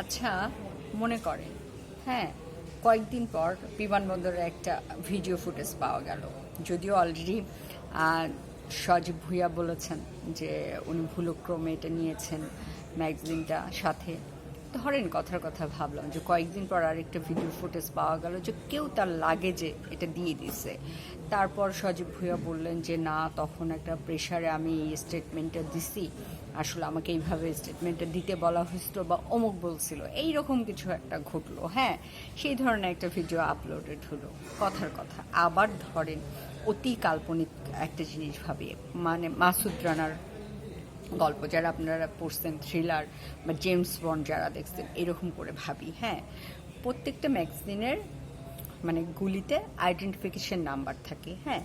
আচ্ছা মনে করেন। হ্যাঁ কয়েকদিন পর বিমানবন্দরে একটা ভিডিও ফুটেজ পাওয়া গেল। যদিও অলরেডি সজীব ভুইয়া বলেছেন যে উনি ভুলক্রমে এটা নিয়েছেন ম্যাগজিনটা সাথে। ধরেন কথার কথা ভাবলাম যে কয়েকদিন পর আরেকটা ভিডিও ফুটেজ পাওয়া গেল যে কেউ তার লাগেজে এটা দিয়ে দিছে তারপর সজীব ভুইয়া বললেন যে না, তখন একটা প্রেশারে আমি এই স্টেটমেন্টটা দিছি। আসলে আমাকে এইভাবে স্টেটমেন্টটা দিতে বলা হয়েছিল বা অমুক বলছিল এই রকম কিছু একটা ঘটলো। হ্যাঁ সেই ধরনের একটা ভিডিও আপলোডেড হলো। কথার কথা। আবার ধরেন অতি কাল্পনিক একটা জিনিস ভাবে মানে মাসুদ রানার গল্প, যারা আপনারা পড়ছেন থ্রিলার বা জেমস বন্ড যারা দেখছেন, এরকম করে ভাবি। হ্যাঁ প্রত্যেকটা ম্যাগজিনের মানে গুলিতে আইডেন্টিফিকেশন নাম্বার থাকে। হ্যাঁ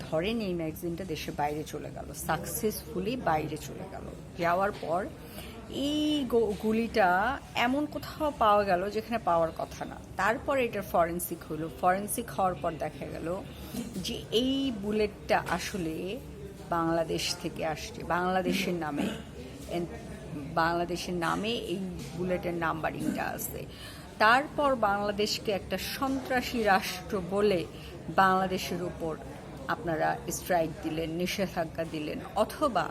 ধরেন এই ম্যাগজিনটা দেশের বাইরে চলে গেল। সাকসেসফুলি বাইরে চলে গেল। যাওয়ার পর এই গুলিটা এমন কোথাও পাওয়া গেল যেখানে পাওয়ার কথা না। তারপর এটার ফরেন্সিক হলো। ফরেন্সিক হওয়ার পর দেখা গেল যে এই বুলেটটা আসলে বাংলাদেশ থেকে আসছে। বাংলাদেশের নামে। বাংলাদেশের নামে এই বুলেটের নাম্বারিংটা আছে। তারপর বাংলাদেশকে একটা সন্ত্রাসী রাষ্ট্র বলে বাংলাদেশের উপর আপনারা স্ট্রাইক দিলেন, নিষেধাজ্ঞা দিলেন, অথবা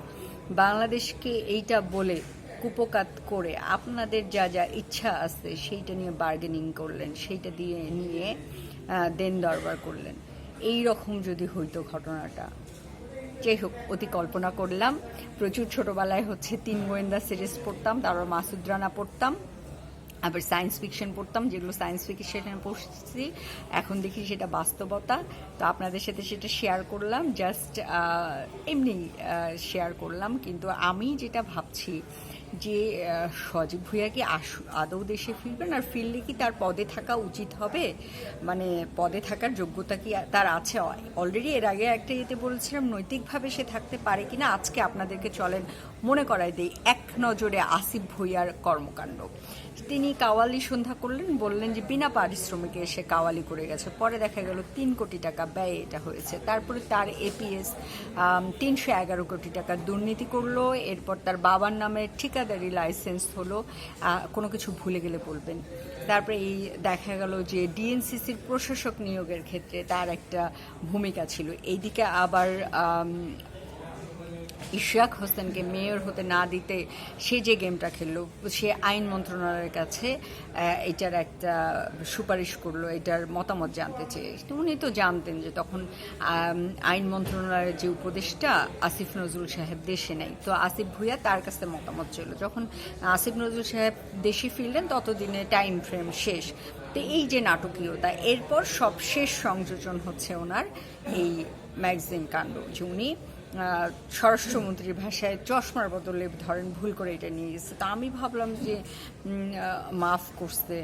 বাংলাদেশকে এইটা বলে কুপকাত করে আপনাদের যা যা ইচ্ছা আছে সেইটা নিয়ে বার্গেনিং করলেন, সেইটা দিয়ে নিয়ে দেন দরবার করলেন। এই রকম যদি হইতো ঘটনাটা। যাই হোক, অতি কল্পনা করলাম। প্রচুর ছোটবেলায় হচ্ছে তিন গোয়েন্দা সিরিজ পড়তাম, তারপর মাসুদ রানা পড়তাম। আবার সায়েন্স ফিকশন পড়তাম, যেগুলো সায়েন্স ফিকশন পড়ছি। এখন দেখি সেটা বাস্তবতা। তো আপনাদের সাথে সেটা শেয়ার করলাম জাস্ট এমনি শেয়ার করলাম। কিন্তু আমি যেটা ভাবছি যে সজীব ভুইয়া কি আদৌ দেশে ফিরবেন আর ফিরলে কি তার পদে থাকা উচিত হবে? মানে পদে থাকার যোগ্যতা কি তার আছে? অলরেডি এর আগে একটা ইয়েতে বলেছিলাম, নৈতিকভাবে সে থাকতে পারে কিনা? আজকে আপনাদেরকে চলেন মনে করাই দেই, এক নজরে আসিফ ভুইয়ার কর্মকাণ্ড। তিনি কাওয়ালি সন্ধ্যা করলেন, বললেন যে বিনা পারিশ্রমিকে এসে কাওয়ালি করে গেছে। পরে দেখা গেল তিন কোটি টাকা ব্যয় এটা হয়েছে। তারপরে তার এপিএস তিনশো এগারো কোটি টাকা দুর্নীতি করল। এরপর তার বাবার নামে ঠিকাদারি লাইসেন্স হলো। কোনো কিছু ভুলে গেলে বলবেন। তারপরে এই দেখা গেল যে ডিএনসিসির প্রশাসক নিয়োগের ক্ষেত্রে তার একটা ভূমিকা ছিল। এইদিকে আবার আম, ইশরাক হোসেনকে মেয়র হতে না দিতে সে যে গেমটা খেললো সে আইন মন্ত্রণালয়ের কাছে এটার একটা সুপারিশ করল এটার মতামত জানতে চেয়ে। উনি তো জানতেন যে তখন আইন মন্ত্রণালয়ের যে উপদেষ্টা আসিফ নজরুল সাহেব দেশে নেই। তো আসিফ ভুইয়া তার কাছে মতামত ছিল যখন আসিফ নজরুল সাহেব দেশে ফিরলেন ততদিনে টাইম ফ্রেম শেষ। তো এই যে নাটকীয়তা এরপর সবশেষ সংযোজন হচ্ছে ওনার এই ম্যাগজিন কাণ্ড যে উনি স্বরাষ্ট্রমন্ত্রীর ভাষায় চশমার বদলে ধরেন, ভুল করে এটা নিয়ে গেছে। তা আমি ভাবলাম যে মাফ করতে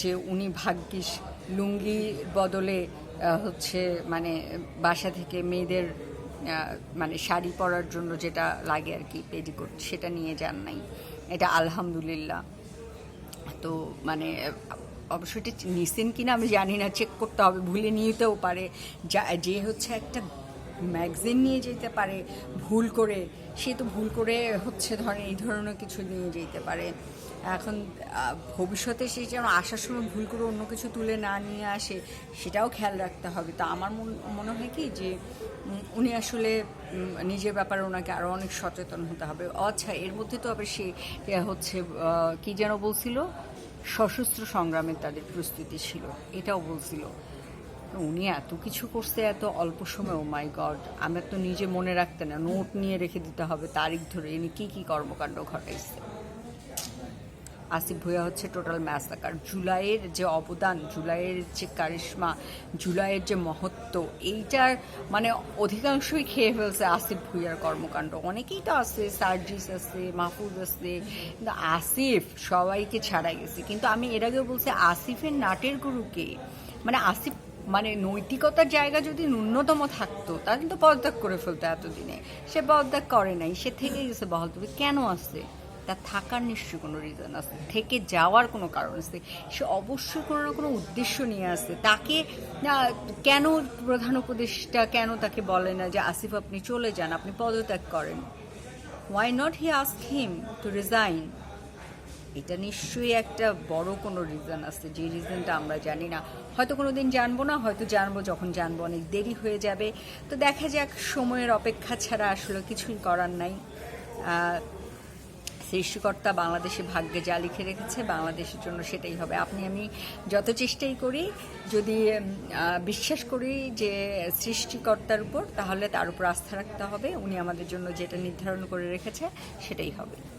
যে উনি ভাগ্যিস লুঙ্গি বদলে হচ্ছে মানে বাসা থেকে মেয়েদের মানে শাড়ি পরার জন্য যেটা লাগে আর কি, পেডিকোট, সেটা নিয়ে যান নাই। এটা আলহামদুলিল্লাহ। তো মানে অবশ্য এটা নিছেন কিনা আমি জানি না, চেক করতে হবে, ভুলে নিতেও পারে। যা, যে হচ্ছে একটা ম্যাগজিন নিয়ে যেতে পারে, ভুল করে, সে তো ভুল করে হচ্ছে ধরেন এই ধরনের কিছু নিয়ে যেতে পারে। এখন ভবিষ্যতে সে যেন আসার সময় ভুল করে অন্য কিছু তুলে না নিয়ে আসে, সেটাও খেয়াল রাখতে হবে। তো আমার মন- হয় কি যে উনি আসলে নিজের ব্যাপারে ওনাকে আরও অনেক সচেতন হতে হবে। আচ্ছা এর মধ্যে তো আবার সে হচ্ছে কি যেন বলছিল? সশস্ত্র সংগ্রামের তাদের প্রস্তুতি ছিল, এটাও বলছিল। উনি এত কিছু করছে এত অল্প সময় ও মাই গড আমার তো নিজে মনে রাখতে না নোট নিয়ে রেখে দিতে হবে তারিখ ধরে ইনি কি কি কর্মকাণ্ড ঘটাইছে। আসিফ ভুইয়া হচ্ছে টোটাল ম্যাসাকার জুলাইয়ের যে অবদান, জুলাইয়ের যে কারিশমা, জুলাইয়ের যে মহত্ব, এইটার মানে অধিকাংশই খেয়ে ফেলছে আসিফ ভুইয়ার কর্মকাণ্ড। অনেকেই তো আছে, সার্জিস আছে, মাহফুজ আছে, কিন্তু আসিফ সবাইকে ছাড়াই গেছে। কিন্তু আমি এর আগেও বলছি, আসিফের নাটের গুরুকে মানে আসিফ মানে নৈতিকতার জায়গা যদি ন্যূনতম থাকতো তাহলে তো পদত্যাগ করে ফেলতো এতদিনে। সে পদত্যাগ করে নাই, সে থেকে গেছে বহল। তবে কেন আছে? তার থাকার নিশ্চয়ই কোনো রিজন আছে, থেকে যাওয়ার কোনো কারণ আছে। সে অবশ্যই কোনো না কোনো উদ্দেশ্য নিয়ে আসছে তাকে কেন প্রধান উপদেষ্টা কেন তাকে বলে না যে, আসিফ, আপনি চলে যান, আপনি পদত্যাগ করেন? Why not he ask him to resign এটা নিশ্চয়ই একটা বড় কোনো রিজন আছে, যে রিজনটা আমরা জানি না। হয়তো কোনো দিন জানব না, হয়তো জানব যখন জানব, অনেক দেরি হয়ে যাবে। তো দেখা যাক, সময়ের অপেক্ষা ছাড়া আসলে কিছুই করার নাই। সৃষ্টিকর্তা বাংলাদেশে ভাগ্যে যা লিখে রেখেছে, বাংলাদেশের জন্য সেটাই হবে। আপনি, আমি যত চেষ্টাই করি, যদি বিশ্বাস করি যে সৃষ্টিকর্তার উপর, তাহলে তার উপর আস্থা রাখতে হবে। উনি আমাদের জন্য যেটা নির্ধারণ করে রেখেছে, সেটাই হবে।